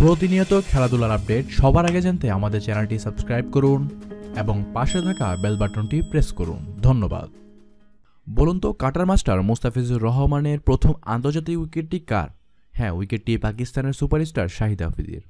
প্রতিনিয়ত খেলাধুলার আপডেট সবার আগে জানতে আমাদের চ্যানেলটি সাবস্ক্রাইব করুন এবং পাশে থাকা বেল বাটনটি প্রেস করুন। ধন্যবাদ। বলুন তো, কাটার মাস্টার মুস্তাফিজুর রহমানের প্রথম আন্তর্জাতিক উইকেটটি কার? হ্যাঁ উইকেটটি পাকিস্তানের সুপারস্টার শাহিদ আফ্রিদির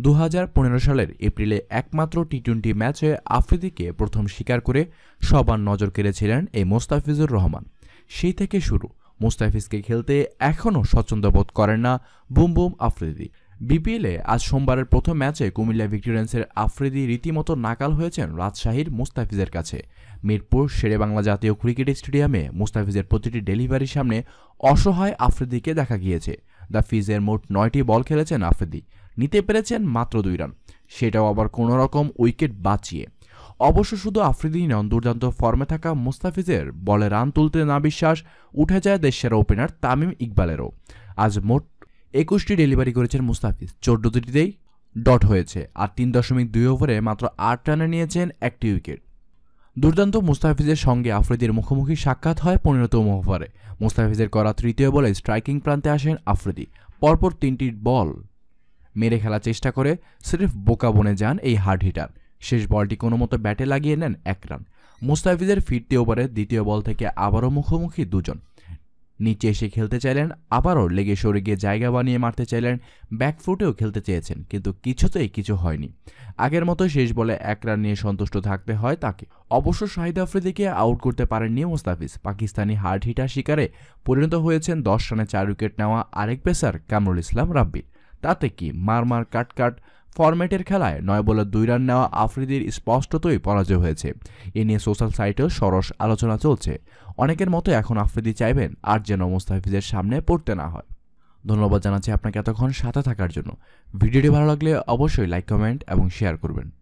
দু হাজার পনেরো সালের এপ্রিলে একমাত্র টি টোয়েন্টি ম্যাচে আফ্রিদিকে প্রথম স্বীকার করে সবার নজর কেড়েছিলেন এই মোস্তাফিজুর রহমান। সেই থেকে শুরু। মুস্তাফিজকে খেলতে এখনও স্বচ্ছন্দ বোধ করেন না বুম বুম আফ্রিদি। বিপিএলে আজ সোমবারের প্রথম ম্যাচে কুমিল্লা ভিক্টোরিয়ান্সের আফ্রিদি রীতিমতো নাকাল হয়েছেন রাজশাহীর মুস্তাফিজের কাছে। মিরপুর শেরেবাংলা জাতীয় ক্রিকেট স্টেডিয়ামে মুস্তাফিজের প্রতিটি ডেলিভারির সামনে অসহায় আফ্রিদিকে দেখা গিয়েছে। দ্য ফিজের মোট নয়টি বল খেলেছেন আফ্রিদি। নিতে পেরেছেন মাত্র দুই রান। সেটাও আবার কোনো রকম উইকেট বাঁচিয়ে। অবশ্য শুধু আফ্রিদি নন, দুর্দান্ত ফর্মে থাকা মুস্তাফিজের বলে রান তুলতে না বিশ্বাস, উঠে যায় দেশের ওপেনার তামিম ইকবালেরও। আজ মোট একুশটি ডেলিভারি করেছেন মুস্তাফিজ। চোদ্দ দুটিতেই ডট হয়েছে আর তিন দশমিক দুই ওভারে মাত্র আট রানে নিয়েছেন একটি উইকেট। দুর্দান্ত মুস্তাফিজের সঙ্গে আফ্রিদির মুখোমুখি সাক্ষাৎ হয় পনেরোতম ওভারে। মুস্তাফিজের করা তৃতীয় বলে স্ট্রাইকিং প্রান্তে আসেন আফ্রিদি। পরপর তিনটি বল মেরে খেলার চেষ্টা করে সিরিফ বোকা বনে যান এই হার্ড হিটার। শেষ বলটি কোনো মতো ব্যাটে লাগিয়ে নেন এক রান। মুস্তাফিজের ফিরতি ওভারে দ্বিতীয় বল থেকে আবারও মুখোমুখি দুজন। নিচে এসে খেলতে চাইলেন, আবারও লেগে সরে গিয়ে জায়গা বানিয়ে মারতে চাইলেন ব্যাকফুটেও খেলতে চেয়েছেন, কিন্তু কিছুতেই কিছু হয়নি। আগের মতো শেষ বলে এক রান নিয়ে সন্তুষ্ট থাকতে হয় তাকে। অবশ্য শাহিদ আফ্রিদিকে আউট করতে পারেননি মুস্তাফিজ। পাকিস্তানি হার্ড হিটার শিকারে পরিণত হয়েছেন দশ রানে চার উইকেট নেওয়া আরেক পেসার কামরুল ইসলাম রাব্বির তাতে কি মার মার কাট কাট ফরম্যাটের খেলায় নয় বলে দুই রান নেওয়া আফ্রিদির স্পষ্টতই পরাজয় হয়েছে। এ নিয়ে সোশ্যাল সাইটেও সরস আলোচনা চলছে। অনেকের মতো এখন আফ্রিদি চাইবেন আর যেন মুস্তাফিজের সামনে পড়তে না হয়। ধন্যবাদ জানাচ্ছি আপনাকে এতক্ষণ সাথে থাকার জন্য। ভিডিওটি ভালো লাগলে অবশ্যই লাইক কমেন্ট এবং শেয়ার করবেন।